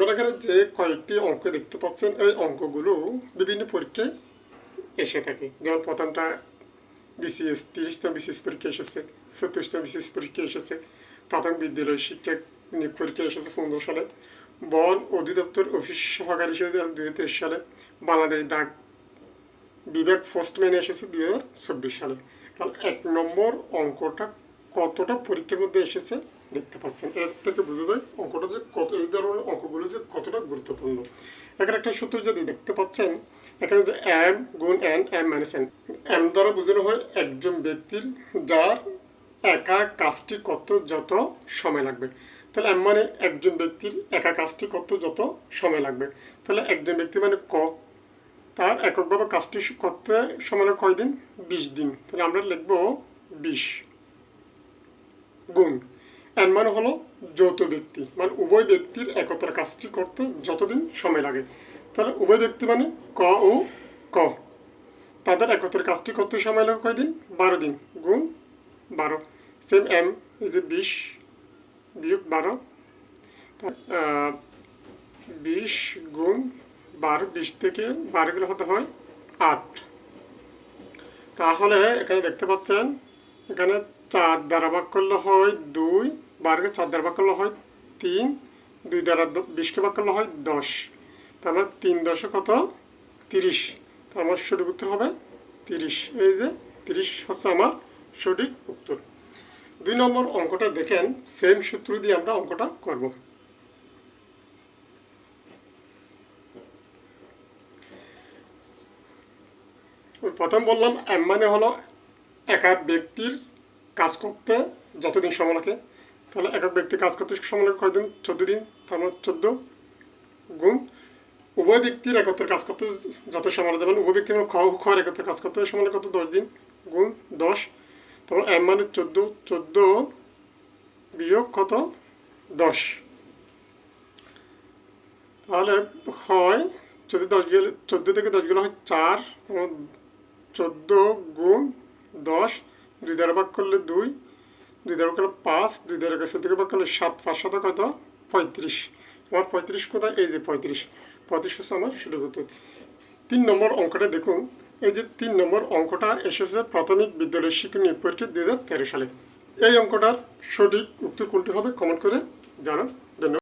আপনারা এখানে যে কয়েকটি অঙ্ক দেখতে পাচ্ছেন, এই অঙ্কগুলো বিভিন্ন পরীক্ষায় এসে থাকে। যেমন প্রথমটা বিসিএস, তিরিশতম বিসিএস পরীক্ষা এসেছে ছত্রিশতম বিসিএস পরীক্ষা এসেছে, প্রাথমিক বিদ্যালয় শিক্ষা নিয়োগ পরীক্ষা এসেছে পনেরো সালে। বন অধিদপ্তর অফিস সহকারী হিসেবে দু হাজার তেইশ সালে। বাংলাদেশ ডাক বিবেক পোস্টম্যান এসেছে দু হাজার চব্বিশ সালে। তাহলে এক নম্বর অঙ্কটা কতটা পরীক্ষার মধ্যে এসেছে দেখতে পাচ্ছেন। এর থেকে বোঝা যায় অঙ্কটা যে কত এই ধরনের অঙ্কগুলো যে কতটা গুরুত্বপূর্ণ। এখানে একটা সূত্র যদি দেখতে পাচ্ছেন, এখানে যে এম গুণ N M minus N M দ্বারা বোঝানো হয় একজন ব্যক্তির যার একা কাজটি কত যত সময় লাগবে। তাহলে এম মানে একজন ব্যক্তির একা কাজটি কত যত সময় লাগবে। তাহলে একজন ব্যক্তি মানে ক, তার এককভাবে কাজটি করতে সময় লাগে কয়দিন? বিশ দিন। তাহলে আমরা লিখব বিশ। গুণ। এন মানে হলো যৌথ ব্যক্তি। মানে উভয় ব্যক্তির একতার কাজটি করতে যতদিন সময় লাগে। তাহলে উভয় ব্যক্তি মানে ক ও ক। তাদের একত্রের কাজটি করতে সময় লাগে কয়দিন? বারো দিন। গুণ বারো। সেম এম ইজ এ বিশ, বিয়োগ বারো। বিশ গুণ বারো, বিশ থেকে বারো গেলে হতে হয়? আট। তাহলে এখানে দেখতে পাচ্ছেন, এখানে চার দ্বারা ভাগ করলে হয় দুই, বারোকে চার দ্বারা ভাগ করলে হয় তিন, দুই দ্বারা বিশকে ভাগ করলে হয় দশ। মানে তিন দশে কত? তিরিশ। তার আমার সঠিক উত্তর হবে তিরিশ। এই যে তিরিশ হচ্ছে আমার সঠিক উত্তর। দুই নম্বর অঙ্কটা দেখেন সেম সূত্র দিয়ে আমরা অঙ্কটা করব। প্রথম বললাম এম মানে হলো একাক ব্যক্তির কাজ করতে যতদিন সময় লাগে। তাহলে এক এক ব্যক্তি কাজ করতে সময় লাগে কয়দিন? চোদ্দ দিন, তার মানে চোদ্দ গুণ। উভয় ব্যক্তির একত্রে কাজ করতে যত সময় লাগে মানে উভয় ব্যক্তি মানে খ খর একত্রে কাজ করতে সময় লাগে কত? দশ দিন গুণ দশ। তারপর এম মানে চোদ্দ চোদ্দ বিয়োগ কত? দশ। তাহলে হয় চোদ্দ দশ গেলে, চোদ্দ থেকে দশ গেলে হয় চার তোমার চোদ্দ গুণ দশ। দুই দ্বারা ভাগ করলে দুই দুই দ্বারা করলে পাঁচ, দুই দ্বারা চোদ্দ থেকে ভাগ করলে সাত, পাঁচ সাথে কত পঁয়ত্রিশ। আমার পঁয়ত্রিশ কোথায়? এই যে পঁয়ত্রিশ। পঁয়ত্রিশ হচ্ছে আমার শুরু করতে তিন নম্বর অঙ্কটা দেখুন। এই যে তিন নম্বর অঙ্কটা এসেছে প্রাথমিক বিদ্যালয় শিক্ষা নিয়োগ পরীক্ষা দুই হাজার তেরো সালে। এই অঙ্কটার সঠিক উত্তর কোনটি হবে কমেন্ট করে জানান।